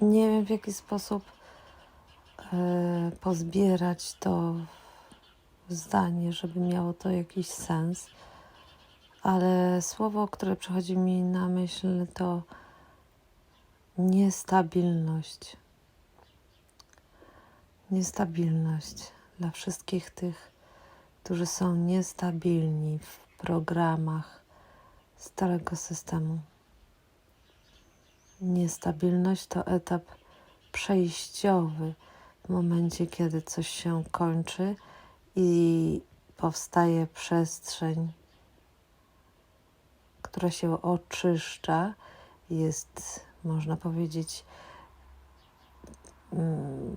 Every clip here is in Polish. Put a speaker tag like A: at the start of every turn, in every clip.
A: nie wiem w jaki sposób e, pozbierać to zdanie, żeby miało to jakiś sens, ale słowo, które przychodzi mi na myśl, to niestabilność. Niestabilność dla wszystkich tych, którzy są niestabilni w programach starego systemu. Niestabilność to etap przejściowy w momencie, kiedy coś się kończy i powstaje przestrzeń, która się oczyszcza, jest, można powiedzieć, mm,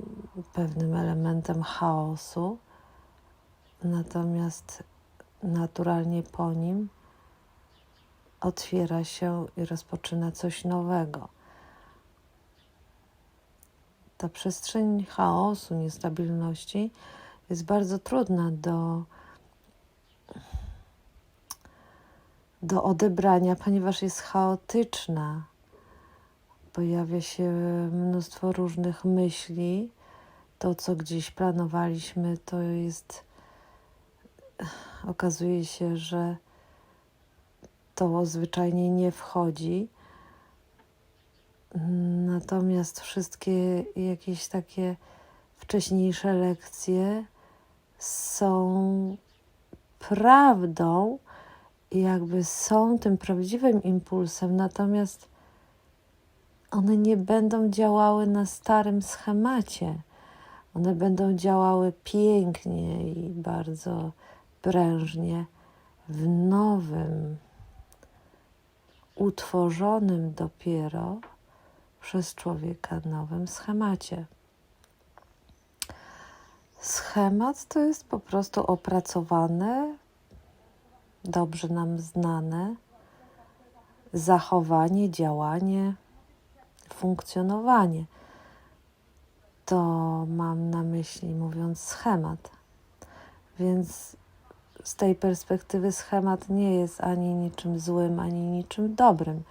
A: pewnym elementem chaosu, natomiast naturalnie po nim otwiera się i rozpoczyna coś nowego. Ta przestrzeń chaosu, niestabilności jest bardzo trudna do, do odebrania, ponieważ jest chaotyczna. Pojawia się mnóstwo różnych myśli. To, co gdzieś planowaliśmy, to jest. Okazuje się, że to zwyczajnie nie wchodzi. Natomiast wszystkie jakieś takie wcześniejsze lekcje są prawdą jakby są tym prawdziwym impulsem, natomiast one nie będą działały na starym schemacie. One będą działały pięknie i bardzo prężnie w nowym, utworzonym dopiero przez człowieka nowym schemacie. Schemat to jest po prostu opracowane, dobrze nam znane zachowanie, działanie, funkcjonowanie. To mam na myśli, mówiąc schemat. Więc z tej perspektywy schemat nie jest ani niczym złym, ani niczym dobrym.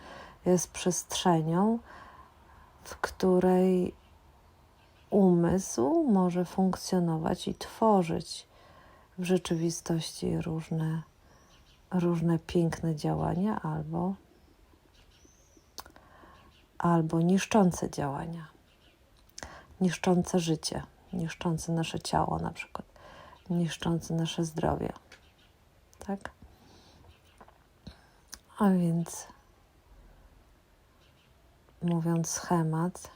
A: Jest przestrzenią, w której umysł może funkcjonować i tworzyć w rzeczywistości różne, różne piękne działania albo, albo niszczące działania, niszczące życie, niszczące nasze ciało, na przykład, niszczące nasze zdrowie. Tak? A więc mówiąc schemat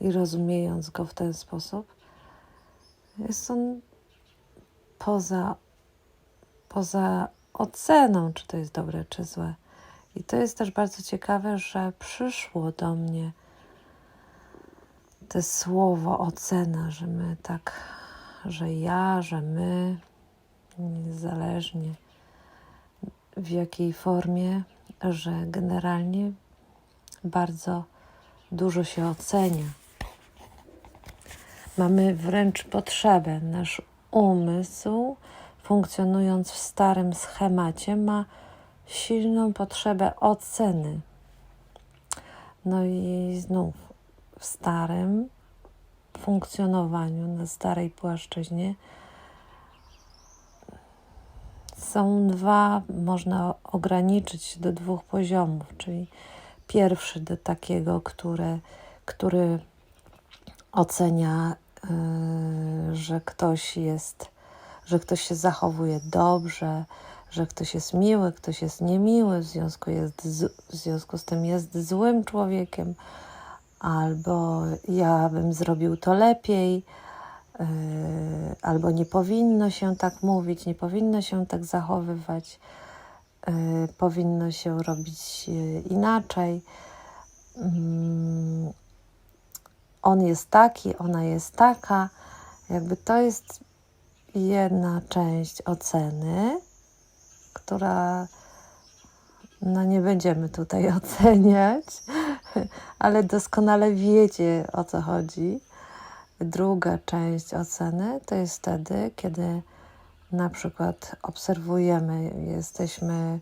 A: i rozumiejąc go w ten sposób, jest on poza, poza oceną, czy to jest dobre, czy złe. I to jest też bardzo ciekawe, że przyszło do mnie to słowo ocena, że my tak, że ja, że my, niezależnie w jakiej formie, że generalnie bardzo dużo się ocenia. Mamy wręcz potrzebę, nasz umysł, funkcjonując w starym schemacie, ma silną potrzebę oceny. No i znów w starym funkcjonowaniu, na starej płaszczyźnie są dwa, można ograniczyć do dwóch poziomów, czyli pierwszy do takiego, który, który ocenia, yy, że ktoś jest, że ktoś się zachowuje dobrze, że ktoś jest miły, ktoś jest niemiły, w związku, jest z, w związku z tym jest złym człowiekiem, albo ja bym zrobił to lepiej, yy, albo nie powinno się tak mówić, nie powinno się tak zachowywać. Y, powinno się robić y, inaczej. Mm, on jest taki, ona jest taka. Jakby to jest jedna część oceny, która no nie będziemy tutaj oceniać, ale doskonale wiecie o co chodzi. Druga część oceny to jest wtedy, kiedy na przykład obserwujemy, jesteśmy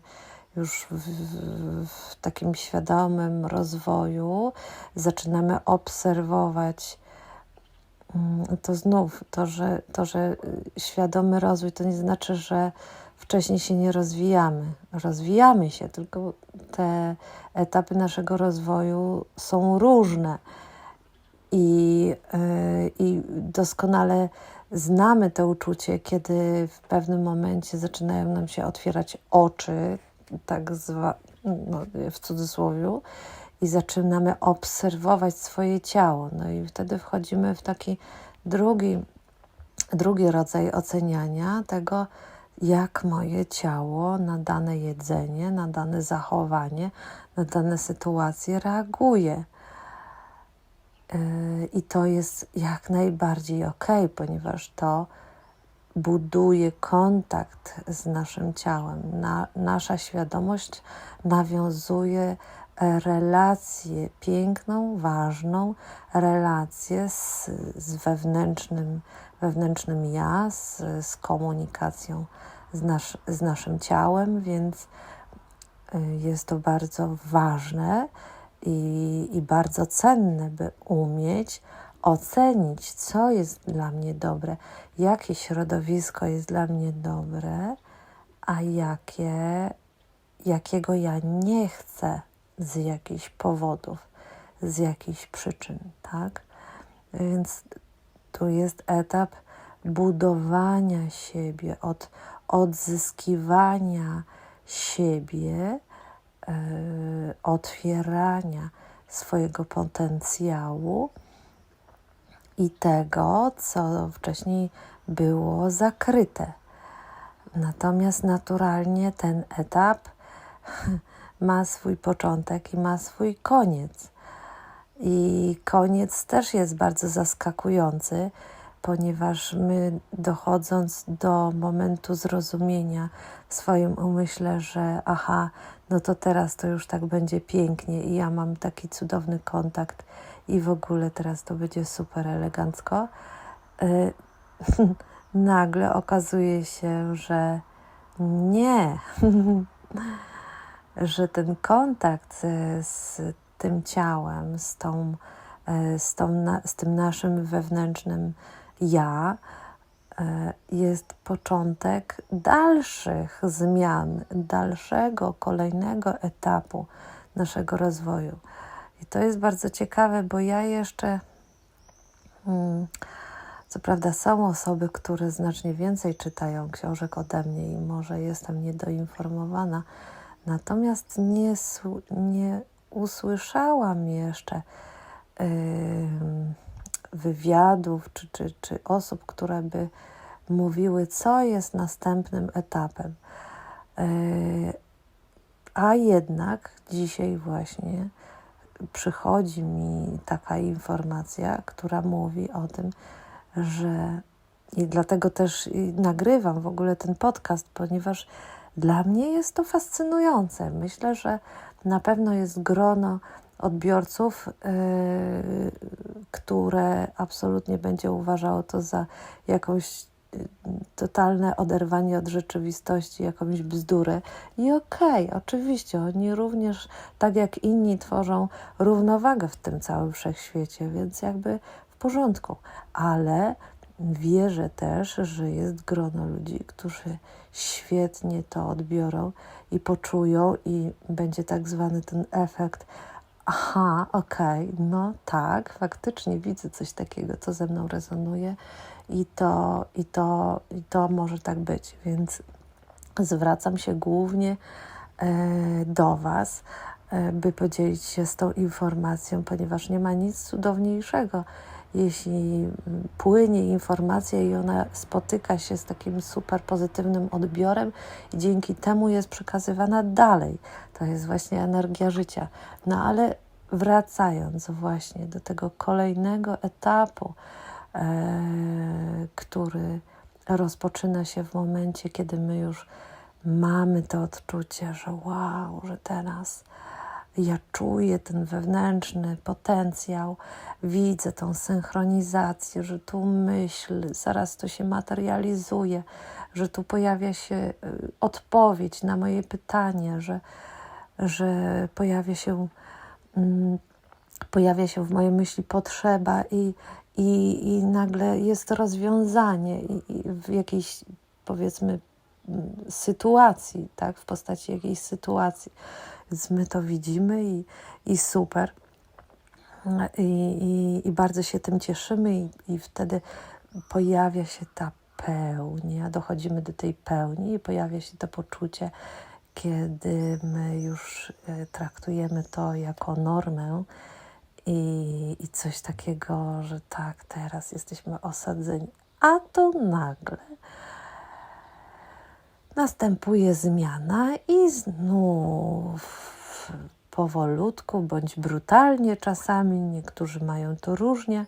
A: już w, w, w takim świadomym rozwoju zaczynamy obserwować mm, to znów, to że, to, że świadomy rozwój to nie znaczy, że wcześniej się nie rozwijamy. Rozwijamy się, tylko te etapy naszego rozwoju są różne i, yy, i doskonale znamy to uczucie, kiedy w pewnym momencie zaczynają nam się otwierać oczy, tak zwa, no, w cudzysłowie, i zaczynamy obserwować swoje ciało. No i wtedy wchodzimy w taki drugi, drugi rodzaj oceniania tego, jak moje ciało na dane jedzenie, na dane zachowanie, na dane sytuacje reaguje. I to jest jak najbardziej ok, ponieważ to buduje kontakt z naszym ciałem. Na, nasza świadomość nawiązuje relację, piękną, ważną relację z, z wewnętrznym, wewnętrznym ja, z, z komunikacją z, z naszym ciałem, więc y, jest to bardzo ważne i, i bardzo cenne, by umieć ocenić, co jest dla mnie dobre, jakie środowisko jest dla mnie dobre, a jakie, jakiego ja nie chcę z jakichś powodów, z jakichś przyczyn, tak? Więc tu jest etap budowania siebie, od odzyskiwania siebie, otwierania swojego potencjału i tego, co wcześniej było zakryte. Natomiast naturalnie ten etap ma swój początek i ma swój koniec. I koniec też jest bardzo zaskakujący, ponieważ my dochodząc do momentu zrozumienia w swoim umyśle, że aha, no to teraz to już tak będzie pięknie i ja mam taki cudowny kontakt i w ogóle teraz to będzie super elegancko, y, nagle okazuje się, że nie, że ten kontakt z tym ciałem, z, tą, y, z, tą, z tym naszym wewnętrznym ja e, jest początek dalszych zmian, dalszego, kolejnego etapu naszego rozwoju. I to jest bardzo ciekawe, bo ja jeszcze, hmm, co prawda, są osoby, które znacznie więcej czytają książek ode mnie i może jestem niedoinformowana, natomiast nie, nie usłyszałam jeszcze. Yy, wywiadów czy, czy, czy osób, które by mówiły, co jest następnym etapem. E, a jednak dzisiaj właśnie przychodzi mi taka informacja, która mówi o tym, że i dlatego też nagrywam w ogóle ten podcast, ponieważ dla mnie jest to fascynujące. Myślę, że na pewno jest grono odbiorców, yy, które absolutnie będzie uważało to za jakąś yy, totalne oderwanie od rzeczywistości, jakąś bzdurę. I okej, okay, oczywiście, oni również, tak jak inni, tworzą równowagę w tym całym wszechświecie, więc jakby w porządku. Ale wierzę też, że jest grono ludzi, którzy świetnie to odbiorą i poczują, i będzie tak zwany ten efekt aha, okej, okay, no tak, faktycznie widzę coś takiego, co ze mną rezonuje i to, i to, i to może tak być, więc zwracam się głównie e, do Was, e, by podzielić się z tą informacją, ponieważ nie ma nic cudowniejszego, jeśli płynie informacja i ona spotyka się z takim super pozytywnym odbiorem i dzięki temu jest przekazywana dalej. To jest właśnie energia życia. No ale wracając właśnie do tego kolejnego etapu, e, który rozpoczyna się w momencie, kiedy my już mamy to odczucie, że wow, że teraz ja czuję ten wewnętrzny potencjał, widzę tą synchronizację, że tu myśl, zaraz to się materializuje, że tu pojawia się y, odpowiedź na moje pytanie, że, że pojawia się, mm, pojawia się w mojej myśli potrzeba i, i, i nagle jest rozwiązanie i, w jakiejś powiedzmy mm, sytuacji, tak, w postaci jakiejś sytuacji. Więc my to widzimy i, i super. I, i, I bardzo się tym cieszymy, i, i wtedy pojawia się ta pełnia, dochodzimy do tej pełni i pojawia się to poczucie, kiedy my już e, traktujemy to jako normę i, i coś takiego, że tak, teraz jesteśmy osadzeni, a to nagle następuje zmiana i znów powolutku bądź brutalnie czasami, niektórzy mają to różnie,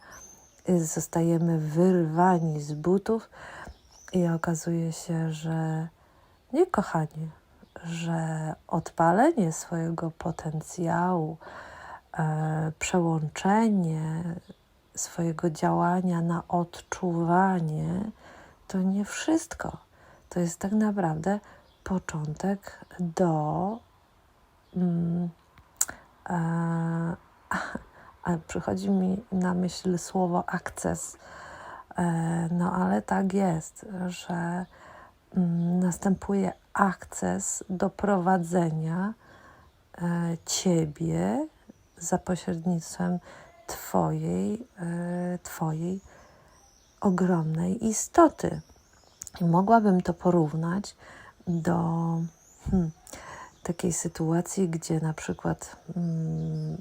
A: zostajemy wyrwani z butów i okazuje się, że nie kochanie, że odpalenie swojego potencjału, e, przełączenie swojego działania na odczuwanie to nie wszystko. To jest tak naprawdę początek do. Mm, e, a przychodzi mi na myśl słowo akces. E, no ale tak jest, że mm, następuje akces do prowadzenia e, ciebie za pośrednictwem Twojej, twojej ogromnej istoty. I mogłabym to porównać do hmm, takiej sytuacji, gdzie na przykład hmm,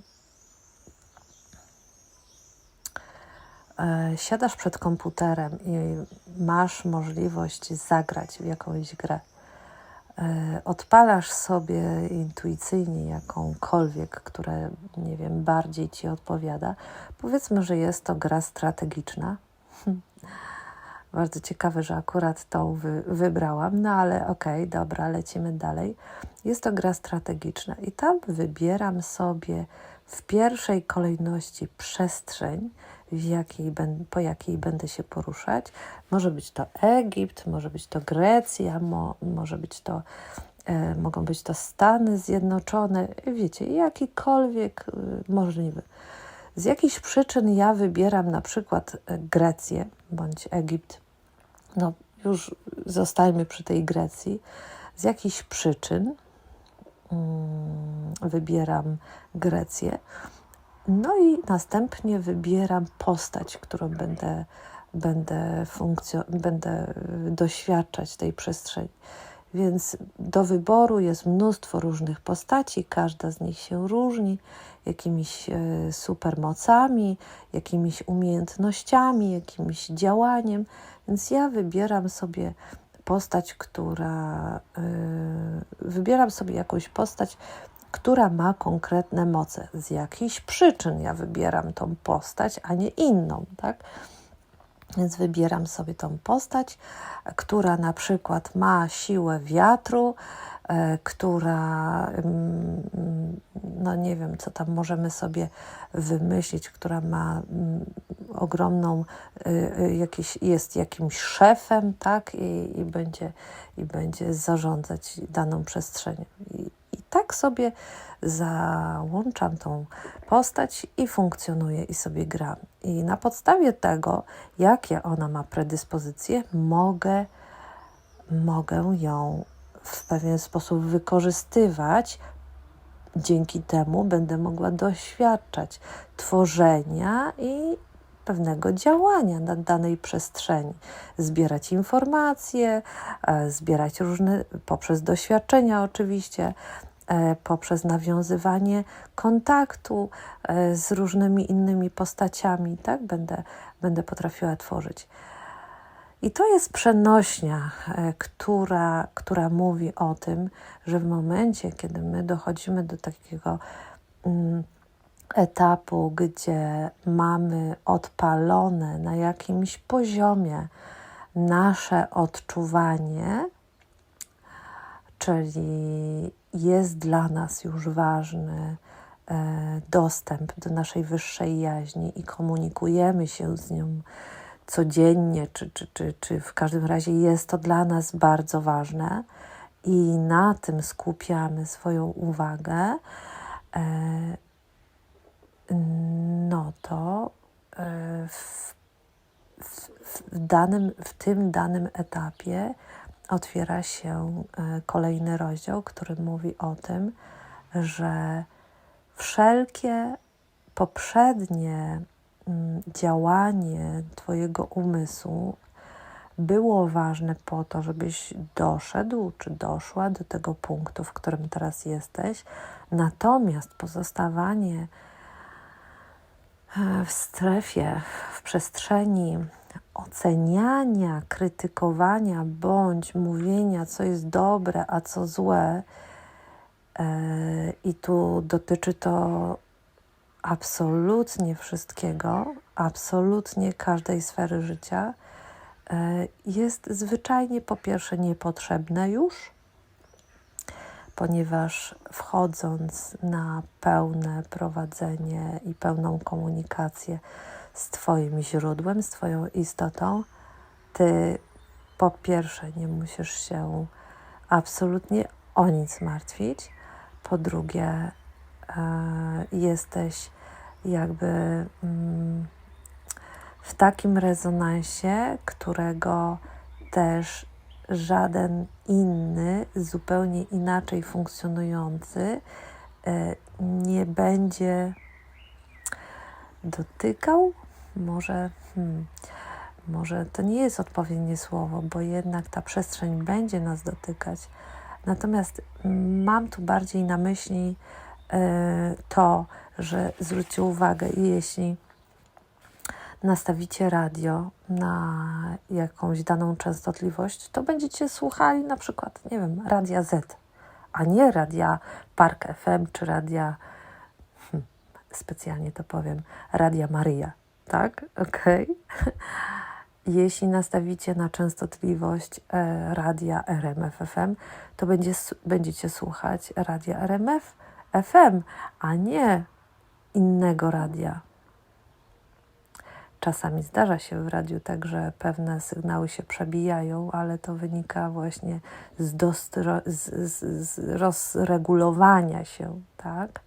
A: siadasz przed komputerem i masz możliwość zagrać w jakąś grę, e, odpalasz sobie intuicyjnie jakąkolwiek, która, nie wiem, bardziej ci odpowiada. Powiedzmy, że jest to gra strategiczna. Bardzo ciekawe, że akurat tą wy wybrałam, no ale okej, okay, dobra, lecimy dalej. Jest to gra strategiczna i tam wybieram sobie w pierwszej kolejności przestrzeń, w jakiej, po jakiej będę się poruszać. Może być to Egipt, może być to Grecja, mo, może być to, e, mogą być to Stany Zjednoczone, wiecie, jakikolwiek e, możliwy. Z jakichś przyczyn ja wybieram na przykład e, Grecję bądź Egipt. No, już zostajmy przy tej Grecji. Z jakichś przyczyn mm, wybieram Grecję. No i następnie wybieram postać, którą będę, będę, będę doświadczać tej przestrzeni. Więc do wyboru jest mnóstwo różnych postaci, każda z nich się różni jakimiś e, supermocami, jakimiś umiejętnościami, jakimś działaniem. Więc ja wybieram sobie postać, która. Yy, wybieram sobie jakąś postać, która ma konkretne moce. Z jakichś przyczyn ja wybieram tą postać, a nie inną, tak? Więc wybieram sobie tą postać, która na przykład ma siłę wiatru, e, która, mm, no nie wiem, co tam możemy sobie wymyślić, która ma mm, ogromną, y, y, jakiś, jest jakimś szefem, tak, i, i, będzie, i będzie zarządzać daną przestrzenią. Tak sobie załączam tą postać i funkcjonuje i sobie gram. I na podstawie tego, jakie ona ma predyspozycje, mogę, mogę ją w pewien sposób wykorzystywać. Dzięki temu będę mogła doświadczać tworzenia i pewnego działania na danej przestrzeni, zbierać informacje, e, zbierać różne poprzez doświadczenia oczywiście, poprzez nawiązywanie kontaktu e, z różnymi innymi postaciami, tak? Będę, będę potrafiła tworzyć. I to jest przenośnia, e, która, która mówi o tym, że w momencie, kiedy my dochodzimy do takiego mm, etapu, gdzie mamy odpalone na jakimś poziomie nasze odczuwanie, czyli jest dla nas już ważny e, dostęp do naszej wyższej jaźni i komunikujemy się z nią codziennie, czy, czy, czy, czy w każdym razie jest to dla nas bardzo ważne i na tym skupiamy swoją uwagę, e, no to e, w, w, w, danym, w tym danym etapie otwiera się e, kolejny rozdział, który mówi o tym, że wszelkie poprzednie mm, działanie Twojego umysłu było ważne po to, żebyś doszedł czy doszła do tego punktu, w którym teraz jesteś. Natomiast pozostawanie e, w strefie, w przestrzeni oceniania, krytykowania bądź mówienia, co jest dobre, a co złe, e, i tu dotyczy to absolutnie wszystkiego, absolutnie każdej sfery życia, e, jest zwyczajnie po pierwsze niepotrzebne już, ponieważ wchodząc na pełne prowadzenie i pełną komunikację z Twoim źródłem, z Twoją istotą, Ty po pierwsze nie musisz się absolutnie o nic martwić, po drugie e, jesteś jakby mm, w takim rezonansie, którego też żaden inny, zupełnie inaczej funkcjonujący e, nie będzie dotykał. Może, hmm, może to nie jest odpowiednie słowo, bo jednak ta przestrzeń będzie nas dotykać. Natomiast mam tu bardziej na myśli e, to, że zwróćcie uwagę, jeśli nastawicie radio na jakąś daną częstotliwość, to będziecie słuchali na przykład, nie wiem, radia Z, a nie radia Park FM czy radia, hmm, specjalnie to powiem, radia Maryja, tak? Okej. Okay. Jeśli nastawicie na częstotliwość e, radia RMF FM, to będzie, będziecie słuchać radia RMF FM, a nie innego radia. Czasami zdarza się w radiu tak, że pewne sygnały się przebijają, ale to wynika właśnie z, dostro, z, z, z rozregulowania się, tak?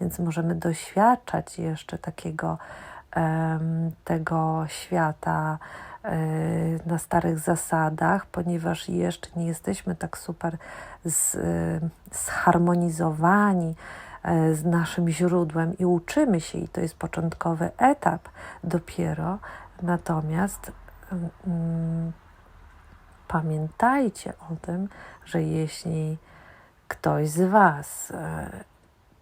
A: Więc możemy doświadczać jeszcze takiego tego świata um, na starych zasadach, ponieważ jeszcze nie jesteśmy tak super z, um, zharmonizowani E, z naszym źródłem i uczymy się, i to jest początkowy etap dopiero. Natomiast mm, pamiętajcie o tym, że jeśli ktoś z Was e,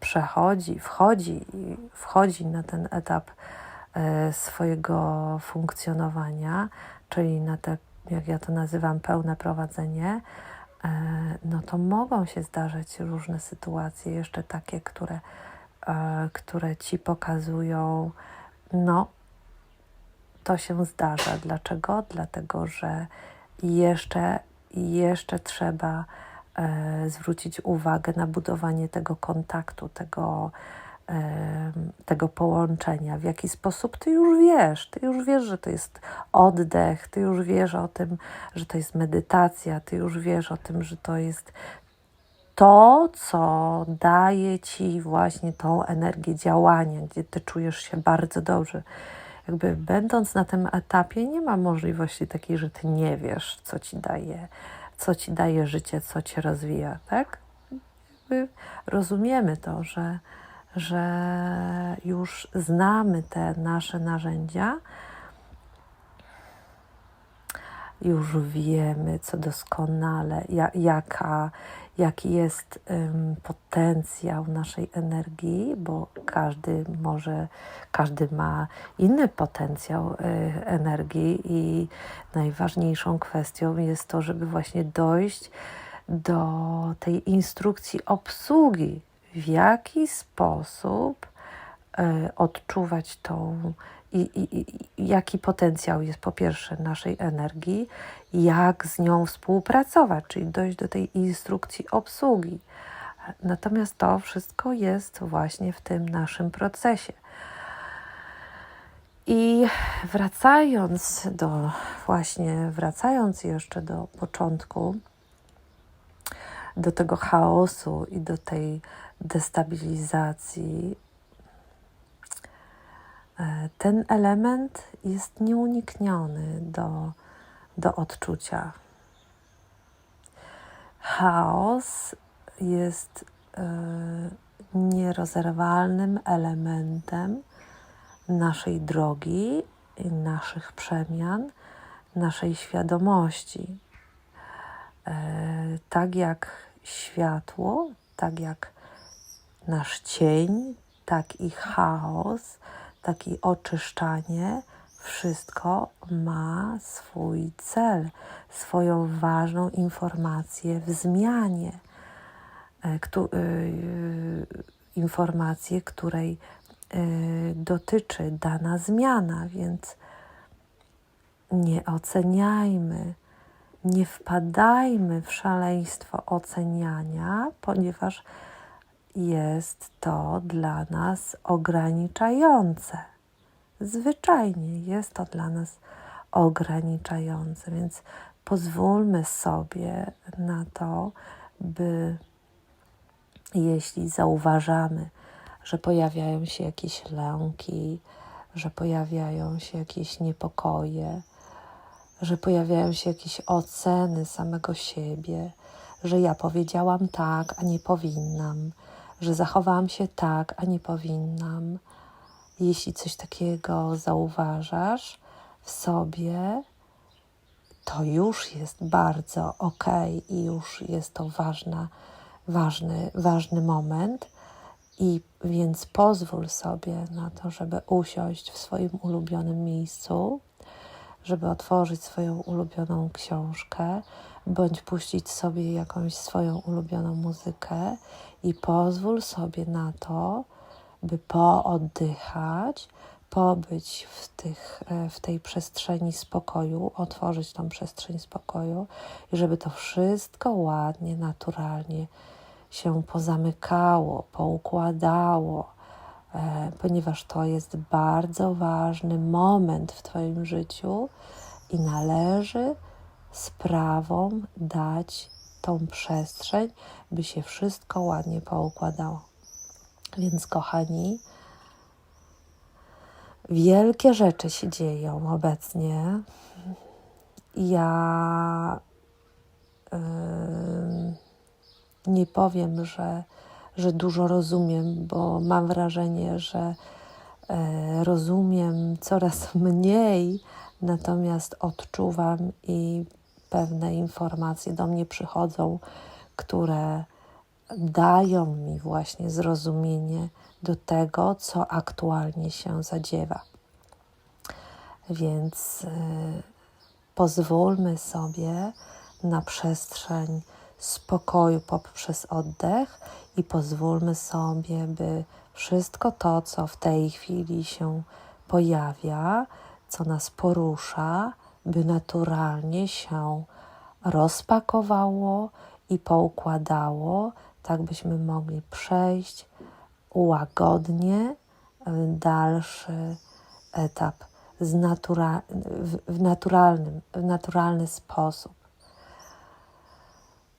A: przechodzi, wchodzi, wchodzi na ten etap swojego funkcjonowania, czyli na te, jak ja to nazywam, pełne prowadzenie, E, no to mogą się zdarzyć różne sytuacje, jeszcze takie, które, e, które ci pokazują, no, to się zdarza. Dlaczego? Dlatego, że jeszcze, jeszcze trzeba e, zwrócić uwagę na budowanie tego kontaktu, tego, tego połączenia, w jaki sposób ty już wiesz, ty już wiesz, że to jest oddech, ty już wiesz o tym, że to jest medytacja, ty już wiesz o tym, że to jest to, co daje ci właśnie tą energię działania, gdzie ty czujesz się bardzo dobrze. Jakby będąc na tym etapie, nie ma możliwości takiej, że ty nie wiesz, co ci daje, co ci daje życie, co cię rozwija, tak? Jakby rozumiemy to, że że już znamy te nasze narzędzia, już wiemy, co doskonale, jaka, jaki jest um, potencjał naszej energii, bo każdy może, każdy ma inny potencjał y, energii i najważniejszą kwestią jest to, żeby właśnie dojść do tej instrukcji obsługi w jaki sposób y, odczuwać tą i, i, i, jaki potencjał jest po pierwsze naszej energii, jak z nią współpracować, czyli dojść do tej instrukcji obsługi. Natomiast to wszystko jest właśnie w tym naszym procesie. I wracając do, właśnie wracając jeszcze do początku, do tego chaosu i do tej destabilizacji, e, ten element jest nieunikniony do, do odczucia. Chaos jest y, nierozerwalnym elementem naszej drogi, naszych przemian, naszej świadomości. E, tak jak światło, tak jak nasz cień, tak i chaos, tak i oczyszczanie, wszystko ma swój cel, swoją ważną informację w zmianie. E, informację, której dotyczy dana zmiana, więc nie oceniajmy, nie wpadajmy w szaleństwo oceniania, ponieważ jest to dla nas ograniczające. Zwyczajnie jest to dla nas ograniczające, więc pozwólmy sobie na to, by jeśli zauważamy, że pojawiają się jakieś lęki, że pojawiają się jakieś niepokoje, że pojawiają się jakieś oceny samego siebie, że ja powiedziałam tak, a nie powinnam, że zachowałam się tak, a nie powinnam. Jeśli coś takiego zauważasz w sobie, to już jest bardzo ok i już jest to ważna, ważny, ważny moment i więc pozwól sobie na to, żeby usiąść w swoim ulubionym miejscu, żeby otworzyć swoją ulubioną książkę, bądź puścić sobie jakąś swoją ulubioną muzykę i pozwól sobie na to, by pooddychać, pobyć w, tych, e, w tej przestrzeni spokoju, otworzyć tą przestrzeń spokoju i żeby to wszystko ładnie, naturalnie się pozamykało, poukładało, e, ponieważ to jest bardzo ważny moment w Twoim życiu i należy sprawom dać tą przestrzeń, by się wszystko ładnie poukładało. Więc, kochani, wielkie rzeczy się dzieją obecnie. Ja. Yy, nie powiem, że, że dużo rozumiem, bo mam wrażenie, że e, rozumiem coraz mniej, natomiast odczuwam i pewne informacje do mnie przychodzą, które dają mi właśnie zrozumienie do tego, co aktualnie się zadziewa. Więc y, pozwólmy sobie na przestrzeń spokoju poprzez oddech i pozwólmy sobie, by wszystko to, co w tej chwili się pojawia, co nas porusza, by naturalnie się rozpakowało i poukładało, tak byśmy mogli przejść łagodnie w dalszy etap z natura w, naturalnym, w naturalny sposób.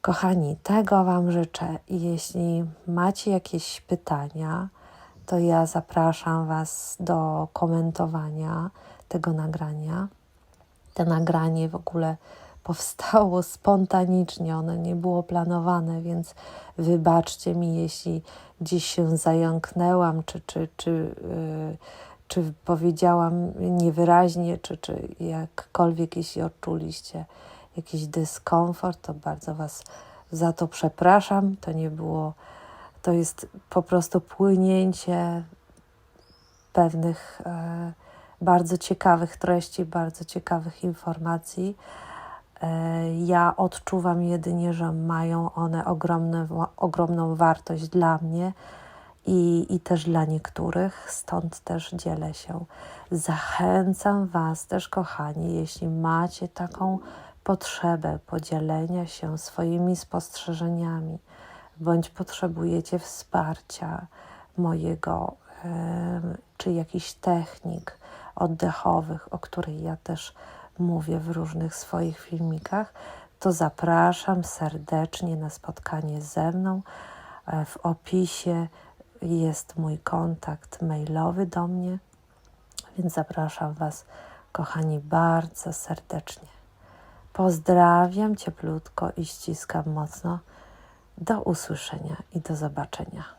A: Kochani, tego Wam życzę. Jeśli macie jakieś pytania, to ja zapraszam Was do komentowania tego nagrania. To nagranie w ogóle powstało spontanicznie, ono nie było planowane, więc wybaczcie mi, jeśli gdzieś się zająknęłam, czy, czy, czy, yy, czy powiedziałam niewyraźnie, czy, czy jakkolwiek, jeśli odczuliście jakiś dyskomfort, to bardzo Was za to przepraszam. To nie było, to jest po prostu płynięcie pewnych e, bardzo ciekawych treści, bardzo ciekawych informacji. E, ja odczuwam jedynie, że mają one ogromne, ogromną wartość dla mnie i, i też dla niektórych, stąd też dzielę się. Zachęcam Was też, kochani, jeśli macie taką potrzebę podzielenia się swoimi spostrzeżeniami bądź potrzebujecie wsparcia mojego, czy jakichś technik oddechowych, o których ja też mówię w różnych swoich filmikach, to zapraszam serdecznie na spotkanie ze mną. E, W opisie jest mój kontakt mailowy do mnie, więc zapraszam Was, kochani, bardzo serdecznie. Pozdrawiam cieplutko i ściskam mocno. Do usłyszenia i do zobaczenia.